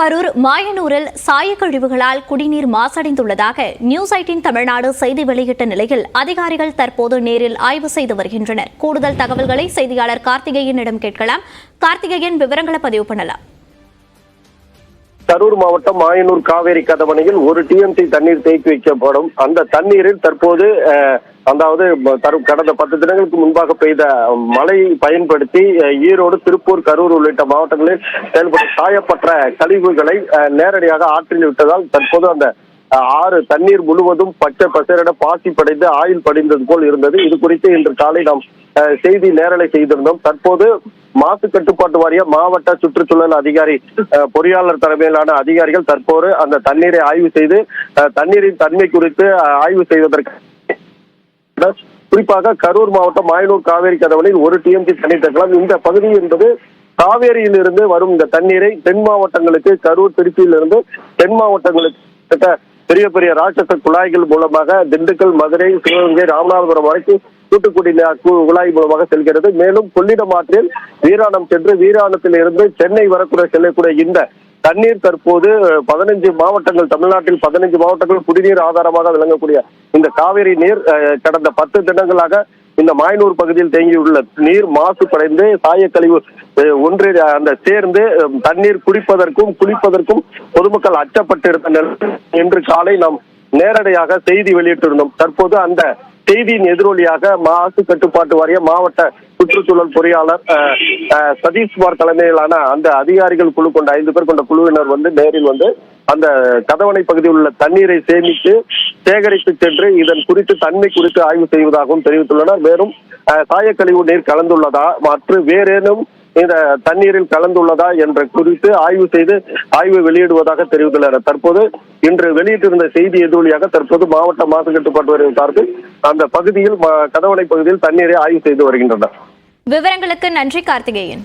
கரூர் மாயனூரில் சாயக்கழிவுகளால் குடிநீர் மாசடைந்துள்ளதாக news eighteen Tamil Nadu செய்தி வெளியிட்ட நிலையில் அதிகாரிகள் தற்போது நேரில் ஆய்வு செய்து வருகின்றனர். கூடுதல் தகவல்களை செய்தியாளர் கார்த்திகேயனிடம் கேட்கலாம். கார்த்திகேயன் விவரங்களை பதிவு பண்ணலாம். கரூர் மாவட்டம் மாயனூர் காவேரி கதவணையில் ஒரு டிஎம்சி தண்ணீர் தேக்கி வைக்கப்படும். அந்த தண்ணீரில் தற்போது அதாவது தரு- கடந்த பத்து தினங்களுக்கு முன்பாக பெய்த மழை பயன்படுத்தி ஈரோடு திருப்பூர் கரூர் உள்ளிட்ட மாவட்டங்களில் செயல்படும் சாயப்பட்ட கழிவுகளை நேரடியாக ஆற்றில் விட்டதால் தற்போது அந்த ஆறு தண்ணீர் முழுவதும் பச்சை பசேரிட பாசி படைந்து ஆயில் படிந்தது போல் இருந்தது. இது குறித்து இன்று காலை நாம் செய்தி நேரலை செய்திருந்தோம். தற்போது மாசு கட்டுப்பாட்டு வாரிய மாவட்ட சுற்றுச்சூழல் அதிகாரி பொறியாளர் தலைமையிலான அதிகாரிகள் தற்போது அந்த தண்ணீரை ஆய்வு செய்து தண்ணீரின் தன்மை குறித்து ஆய்வு செய்வதற்கு குறிப்பாக கரூர் மாவட்டம் மாயனூர் காவேரி கதவலில் ஒரு டிஎம்சி தண்ணீர் தேக்கலாம் இந்த பகுதி என்பது காவேரியிலிருந்து வரும் இந்த தண்ணீரை தென் மாவட்டங்களுக்கு கரூர் திருச்சியிலிருந்து தென் மாவட்டங்களுக்கு பெரிய பெரிய ராட்சச குழாய்கள் மூலமாக திண்டுக்கல் மதுரை சிவகங்கை ராமநாதபுரம் வரைக்கும் தூத்துக்குடி குழாய் மூலமாக செல்கிறது. மேலும் கொள்ளிடம் ஆற்றில் வீராணம் சென்று வீராணத்தில் இருந்து சென்னை வரக்கூடிய செல்லக்கூடிய இந்த தண்ணீர் தற்போது பதினஞ்சு மாவட்டங்கள் தமிழ்நாட்டில் பதினஞ்சு மாவட்டங்கள் குடிநீர் ஆதாரமாக விளங்கக்கூடிய இந்த காவிரி நீர் அஹ், கடந்த பத்து தினங்களாக இந்த மாயனூர் பகுதியில் தேங்கியுள்ள நீர் மாசுபடைந்து சாயக்கழிவு ஒன்றில் ஒன்று அந்த சேர்ந்து தண்ணீர் குடிப்பதற்கும் குளிப்பதற்கும் பொதுமக்கள் அச்சப்பட்டு இருந்த நிலையில் இன்று காலை நாம் நேரடியாக செய்தி வெளியிட்டிருந்தோம். தற்போது அந்த செய்தியின் எதிரொலியாக மாசு கட்டுப்பாட்டு வாரிய மாவட்ட சுற்றுச்சூழல் பொறியாளர் சதீஷ்குமார் தலைமையிலான அந்த அதிகாரிகள் குழு கொண்ட ஐந்து பேர் கொண்ட குழுவினர் வந்து நேரில் வந்து அந்த கதவணை பகுதியில் உள்ள தண்ணீரை சேமித்து சேகரித்து சென்று இதன் குறித்து தன்மை குறித்து ஆய்வு செய்வதாகவும் தெரிவித்துள்ளனர். மேலும் சாயக்கழிவு நீர் கலந்துள்ளதா மற்றும் வேறேனும் இந்த தண்ணீரில் கலந்துள்ளதா என்ற குறித்து ஆய்வு செய்து ஆய்வு வெளியிடுவதாக தெரிவித்துள்ளனர். தற்போது இன்று வெளியிட்டிருந்த செய்தி எதிரொலியாக தற்போது மாவட்ட மாசு கட்டுப்பாட்டு சார்பில் அந்த பகுதியில் கதவணை பகுதியில் தண்ணீரை ஆய்வு செய்து வருகின்றனர். விவரங்களுக்கு நன்றி கார்த்திகேயன்.